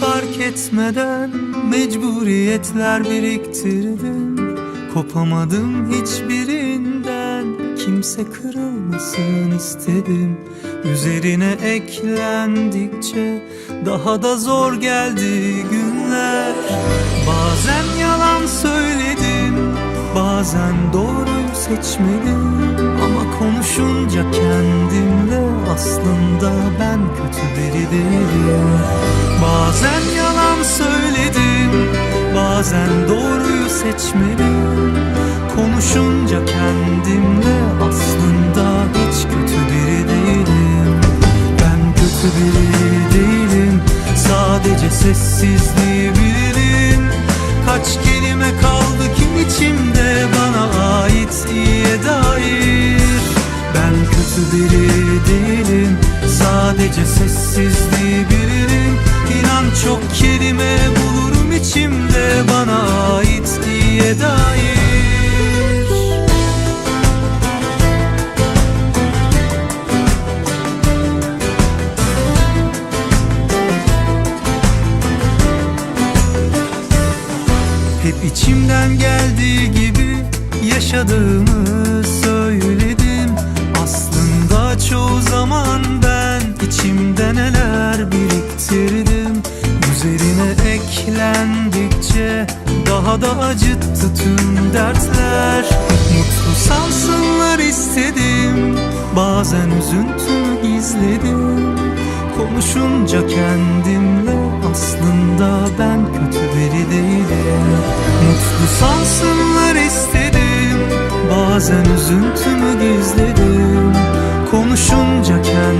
ben Mecburiyetler biriktirdim Kopamadım hiçbirinden Kimse kırılmasın istedim. Üzerine eklendikçe Daha da zor geldi günler. Bazen yalan söyledim Bazen doğruyu seçmedim. Ama konuşunca kendimle Aslında ben kötü biri değilim Bazen doğruyu seçmedim Konuşunca kendimle iyiye dair Hep içimden geldiği gibi yaşadığımı söyledim. Aslında çoğu zaman ben daha da acıttı tüm dertler. Mutlu sansınlar istedim Bazen üzüntümü gizledim Konuşunca kendimle aslında ben kötü biri değilim. Mutlu sansınlar istedim Bazen üzüntümü gizledim. Konuşunca kendimle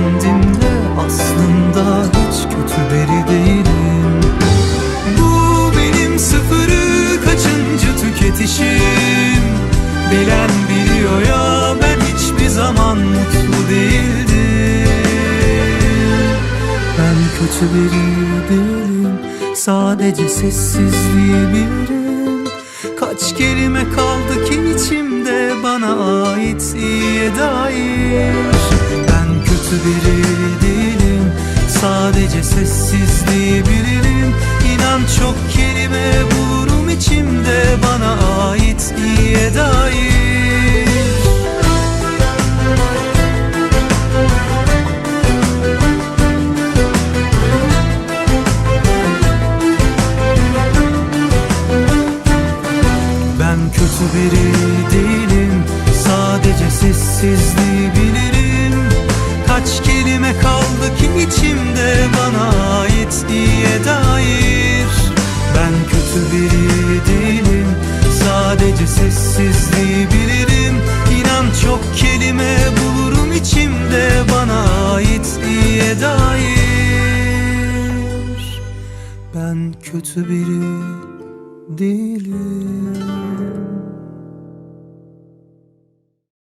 Bilen biliyor ya ben hiçbir zaman mutlu değildim. Ben kötü biri değilim Sadece sessizliği bilirim Kaç kelime kaldı ki içimde Bana ait iyiye dair. Ben kötü biri değilim Sadece sessizliği bilirim İnan çok kelime içimde Bana ait iyiye dair. Ben kötü biri değilim Sadece sessizliği bilirim. İnan çok kelime bulurum içimde Bana ait iyiye dair. Ben kötü biri değilim